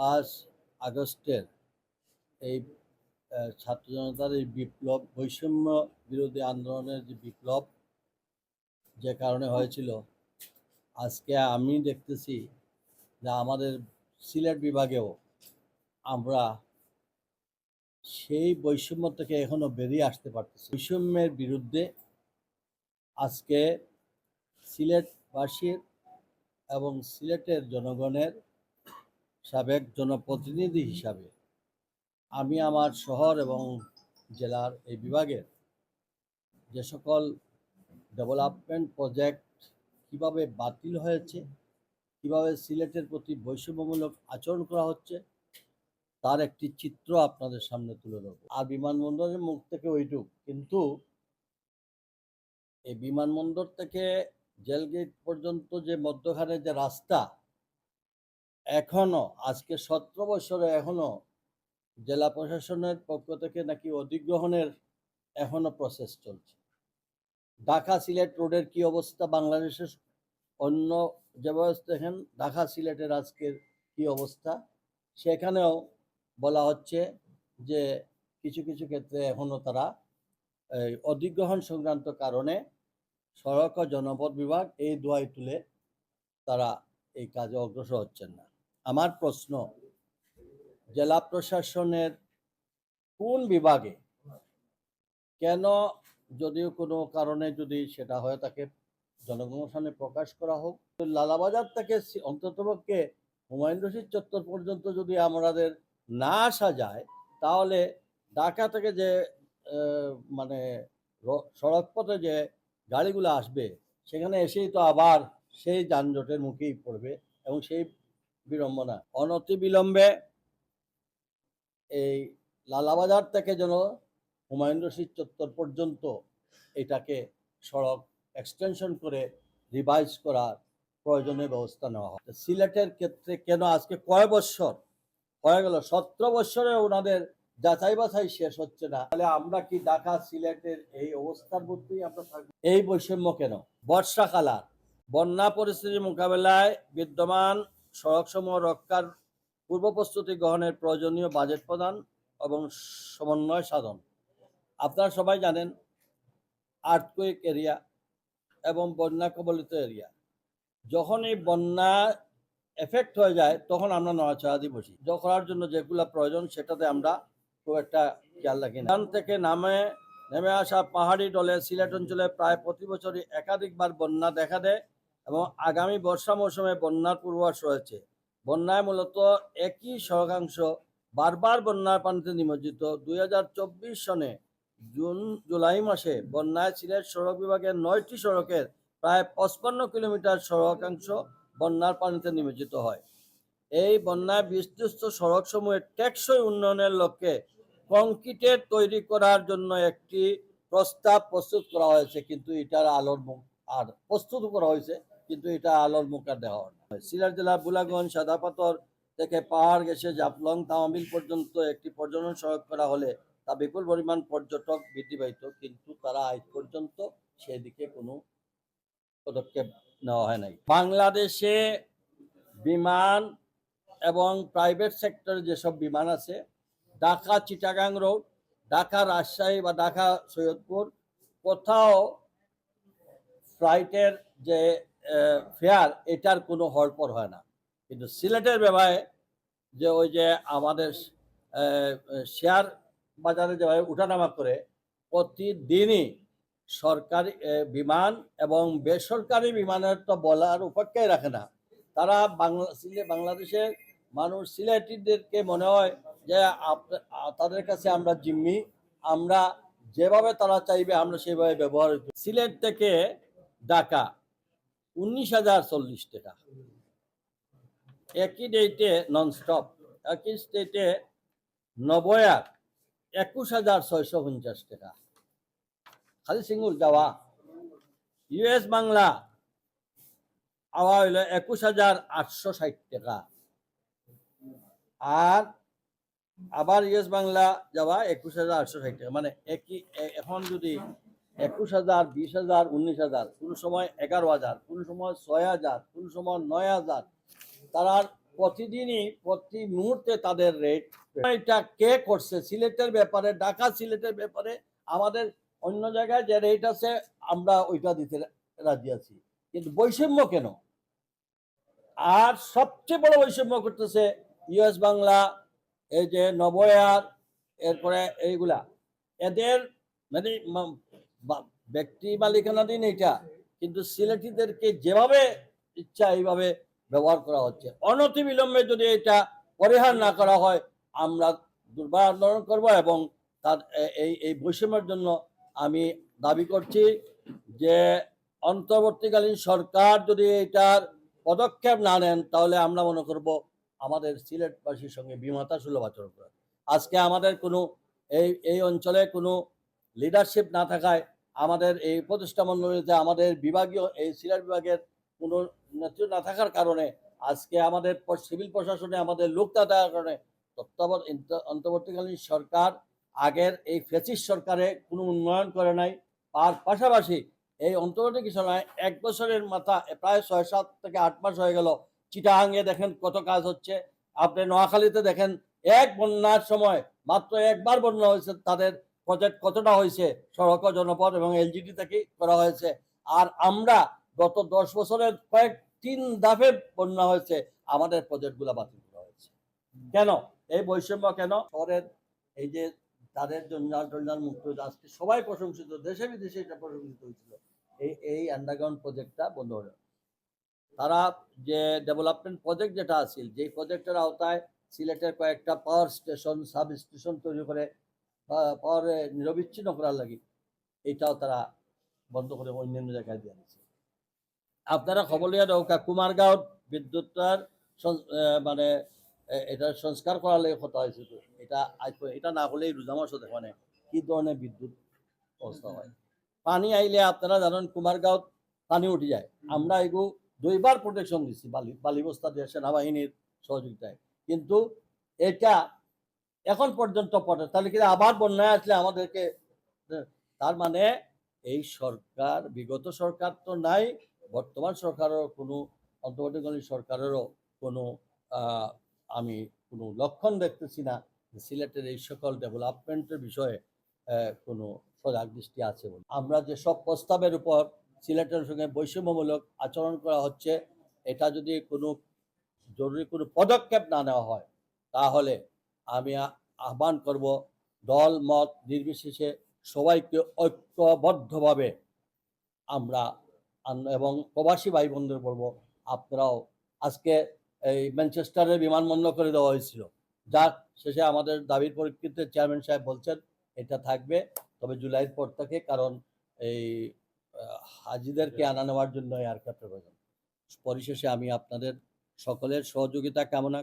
পাঁচ আগস্টের এই ছাত্র জনতার এই বিপ্লব, বৈষম্য বিরোধী আন্দোলনের যে বিপ্লব, যে কারণে হয়েছিল, আজকে আমি দেখতেছি যে আমাদের সিলেট বিভাগেও আমরা সেই বৈষম্য থেকে এখনও বেরিয়ে আসতে পারতেছি। বৈষম্যের বিরুদ্ধে আজকে সিলেটবাসীর এবং সিলেটের জনগণের সাবেক জনপ্রতিনিধি হিসাবে আমি আমার শহর এবং জেলার এই বিভাগের যে সকল ডেভেলপমেন্ট প্রজেক্ট কীভাবে বাতিল হয়েছে, কীভাবে সিলেটের প্রতি বৈষম্যমূলক আচরণ করা হচ্ছে, তার একটি চিত্র আপনাদের সামনে তুলে ধরবো। আর বিমানবন্দরের মুখ থেকে ওইটুক, কিন্তু এই বিমানবন্দর থেকে জেলগেট পর্যন্ত যে মধ্যখানে যে রাস্তা এখনও, আজকে সতেরো বছরে এখনও জেলা প্রশাসনের পক্ষ থেকে নাকি অধিগ্রহণের এখনও প্রসেস চলছে। ঢাকা সিলেট রোডের কি অবস্থা? বাংলাদেশের অন্য যেভাবে দেখেন ঢাকা সিলেটের আজকের কি অবস্থা? সেখানেও বলা হচ্ছে যে কিছু কিছু ক্ষেত্রে এখনও তারা এই অধিগ্রহণ সংক্রান্ত কারণে সড়ক ও জনপদ বিভাগ এই দোয়াই তুলে তারা এই কাজে অগ্রসর হচ্ছেন না। আমার প্রশ্ন, জেলা প্রশাসনের কোন বিভাগে কেন যদিও কোনো কারণে যদি সেটা হয়ে থাকে, জনগণের সামনে প্রকাশ করা হোক। লালাবাজার থেকে অন্ততপক্ষে হুমায়ুন রশিদ চত্বর পর্যন্ত যদি আমাদের না আসা যায়, তাহলে ঢাকা থেকে যে মানে র- সড়ক পথে যে গাড়িগুলো আসবে, সেখানে এসেই তো আবার সেই যানজটের মুখেই পড়বে এবং সেই বিড়ম্বনা, অনতি বিলম্বে এই লালাবাজার থেকে যেন হুমায়ুন রশিদ চত্বর পর্যন্ত এটাকে সড়ক এক্সটেনশন করে রিভাইজ করার প্রয়োজনীয় ব্যবস্থা নেওয়া হয়। সিলেটের ক্ষেত্রে কেন আজকে কয় বৎসর হয়ে গেল সতেরো বৎসরে ওনাদের যাচাই বাছাই শেষ হচ্ছে না। তাহলে আমরা কি ঢাকা সিলেটের এই অবস্থার মধ্যেই আমরা থাকব? এই বৈষম্য কেন? বর্ষাকালার বন্যা পরিস্থিতির মোকাবেলায় বিদ্যমান সড়কসমূহ রক্ষার পূর্ব প্রস্তুতি গ্রহণের প্রয়োজনীয় বাজেট প্রদান এবং সমন্বয় সাধন। আপনারা সবাই জানেন আর্থকুইক এরিয়া এবং বন্যা কবলিত এরিয়া যখন এই বন্যা এফেক্ট হয়ে যায়, তখন আমরা নড়াচড়া দিয়ে বসি করার জন্য যেগুলো প্রয়োজন, সেটাতে আমরা খুব একটা খেয়াল রাখি না। থেকে নামে, নেমে আসা পাহাড়ি ডলে সিলেট অঞ্চলে প্রায় প্রতি বছরই একাধিকবার বন্যা দেখা দেয়। এবং আগামী বর্ষা মৌসুমে বন্যার পূর্বাভাস রয়েছে। বন্যায় মূলত একই সড়কাংশ বারবার বন্যার পানিতে নিমজ্জিত। দুই সনে জুন, জুলাই মাসে বন্যায় সিলেট সড়ক বিভাগের নয়টি সড়কের প্রায় পঁচপান্ন কিলোমিটার সড়কাংশ বন্যার পানিতে নিমজ্জিত হয়। এই বন্যায় বিস্তৃত সড়কসমূহের টেকসই উন্নয়নের লক্ষ্যে কংক্রিটের তৈরি করার জন্য একটি প্রস্তাব প্রস্তুত করা হয়েছে। কিন্তু এটার আলোর আর প্রস্তুত করা হয়েছে। কিন্তু এটা আলোর আর দেওয়া না। সিলেট জেলার বুলাগঞ্জ সাদাপাথর থেকে পাহাড় গেছে জাফলং তামাবিল পর্যন্ত একটি পর্যটন সড়ক করা হলে তা বিপুল পরিমাণ পর্যটক বৃদ্ধি পাইত কিন্তু তারা আজ পর্যন্ত সেদিকে কোনো পদক্ষেপ নেওয়া হয় নাই। বাংলাদেশে বিমান এবং প্রাইভেট সেক্টরে যেসব বিমান আছে, ঢাকা চিটাগাং রোড ঢাকা রাজশাহী বা ঢাকা সৈয়দপুর, কোথাও ফ্লাইটের যে ফেয়ার, এটার কোনো হরপর হয় না কিন্তু সিলেটের ব্যাপারে যে ওই যে আমাদের শেয়ার বাজারে যেভাবে উঠানামা করে, প্রতিদিনই সরকারি বিমান এবং বেসরকারি বিমানের তো বলার উপেক্ষাই রাখে না তারা বাংলা, সিলে, বাংলাদেশের মানুষ সিলেটিদেরকে মনে হয় যে তাদের কাছে আমরা জিম্মি, আমরা যেভাবে তারা চাইবে, আমরা সেভাবে ব্যবহার। সিলেট থেকে ঢাকা উনিশ হাজার চল্লিশ টাকা। একই ডেটে ননস্টপ একই স্টেটে নবয়ার একুশ হাজার ছয়শো পঞ্চাশ টাকা। খালি সিঙ্গুল যাওয়া। ইউএস বাংলা আওয়া হইল একুশ হাজার আটশো ষাট টাকা। আর আবার ইউএস বাংলা যাওয়া একুশ হাজার আটশো ষাট টাকা। মানে একই এখন যদি একুশ হাজার, বিশ হাজার, উনিশ হাজার, কোনো সময় এগারো হাজার, কোনো সময় ছয় হাজার, কোনো সময় নয় হাজার। তারা প্রতিদিনই, প্রতি মুহূর্তে তাদের রেট এটা কে করছে? সিলেটের ব্যাপারে, ঢাকা সিলেটের ব্যাপারে আমাদের অন্য জায়গায় যে রেট আছে, আমরা ওইটা দিতে রাজি আছি। কিন্তু বৈষম্য কেন? আর সবচেয়ে বড় বৈষম্য করতেছে ইউএস বাংলা, এই যে নবয়ার, এরপরে এইগুলা। এদের মানে ব্যক্তি মালিকানাধীন এটা কিন্তু সিলেটিদেরকে যেভাবে ইচ্ছা এইভাবে ব্যবহার করা হচ্ছে। অনতি বিলম্বে যদি এটা পরিহার না করা হয়, আমরা দুর্বার আন্দোলন করব এবং তার এই এই বৈষম্যের জন্য আমি দাবি করছি যে অন্তর্বর্তীকালীন সরকার যদি এটার পদক্ষেপ না নেন, তাহলে আমরা মনে করব আমাদের সিলেটবাসীর সঙ্গে বিমাতা সুলভ আচরণ করা। আজকে আমাদের কোনো এই এই অঞ্চলে কোনো লিডারশিপ না থাকায় আমাদের এই প্রতিষ্ঠা মন্ডলীতে আমাদের বিভাগীয়, এই সিলেট বিভাগের কোনো নেতৃত্ব না থাকার কারণে আজকে আমাদের সিভিল প্রশাসনে আমাদের লোক না থাকার কারণে তত্ত্বাবধ ইন্ত- অন্তর্বর্তীকালীন সরকার আগের এই ফেসিস সরকারে কোনো উন্নয়ন করে নাই। আর পাশাপাশি এই অন্তর্বর্তী সময় এক বছরের মাথা প্রায় ছয় সাত থেকে আট মাস হয়ে গেল চিটাহাঙ্গে দেখেন কত কাজ হচ্ছে। আপনি নোয়াখালীতে দেখেন এক বন্যার সময় মাত্র একবার বন্যা হয়েছে, তাদের প্রজেক্ট কতটা হয়েছে, সড়ক ও জনপদ এবং এলজিডি থেকে করা হয়েছে? আর আমরা গত দশ বছরের কয়েক তিন দাফে বন্যা হয়েছে, আমাদের প্রজেক্টগুলো বাতিল করা হয়েছে। কেন? এই বৈষম্য কেন? শহরের এই যে তাদের জঞ্জাল টঞ্জাল মুক্ত আজকে সবাই প্রশংসিত, দেশে বিদেশে এটা প্রশংসিত হয়েছিল। এই এই আন্ডারগ্রাউন্ড প্রজেক্টটা বন্ধ হলো তারা যে ডেভেলপমেন্ট প্রজেক্ট যেটা আছে যেই প্রজেক্টের আওতায় সিলেটের কয়েকটা পাওয়ার স্টেশন সাব স্টেশন তৈরি করে পাওয়ার নিরবিচ্ছিন্ন করার লাগি এটাও তারা বন্ধ করে অন্যান্য জায়গায় দিয়ে দিচ্ছে আপনারা খবর লিয়া দৌকা কুমারগাঁও বিদ্যুৎটার মানে এটা সংস্কার করার লেগে কথা হয়েছে এটা এটা না হলেই রোজা মাসও দেখে কি ধরনের বিদ্যুৎ অবস্থা হয়। পানি আইলে আপনারা জানেন কুমারগাঁও পানি উঠে যায়। আমরা এগু দুইবার প্রোটেকশন দিচ্ছি বালি বালি বস্তা দিয়ে সেনাবাহিনীর সহযোগিতায়। কিন্তু এটা এখন পর্যন্ত পড়ে। তাহলে কি আবার বন্যায় আসলে আমাদেরকে, তার মানে এই সরকার, বিগত সরকার তো নাই, বর্তমান সরকারেরও কোনো, অন্তর্বর্তীকালীন সরকারেরও কোনো আমি কোনো লক্ষণ দেখতেছি না সিলেটের এই সকল ডেভেলপমেন্টের বিষয়ে কোনো সজাগ দৃষ্টি আছে বলে। আমরা যে সব প্রস্তাবের উপর সিলেটের সঙ্গে বৈষম্যমূলক আচরণ করা হচ্ছে, এটা যদি কোনো জরুরি কোনো পদক্ষেপ না নেওয়া হয়, তাহলে আমি আহ্বান করব দল, মত নির্বিশেষে সবাইকে ঐক্যবদ্ধভাবে আমরা এবং প্রবাসী ভাই বোনদের বলব, আপনারাও আজকে এই ম্যানচেস্টারে বিমানবন্দর করে দেওয়া হয়েছিল। যার শেষে আমাদের দাবির পরিপ্রেক্ষিতে চেয়ারম্যান সাহেব বলছেন, এটা থাকবে, তবে জুলাইয়ের পর থেকে, কারণ এই হাজিদেরকে আনা নেওয়ার জন্য এয়ারক্রাফটের প্রয়োজন। পরিশেষে আমি আপনাদের সকলের সহযোগিতা কামনা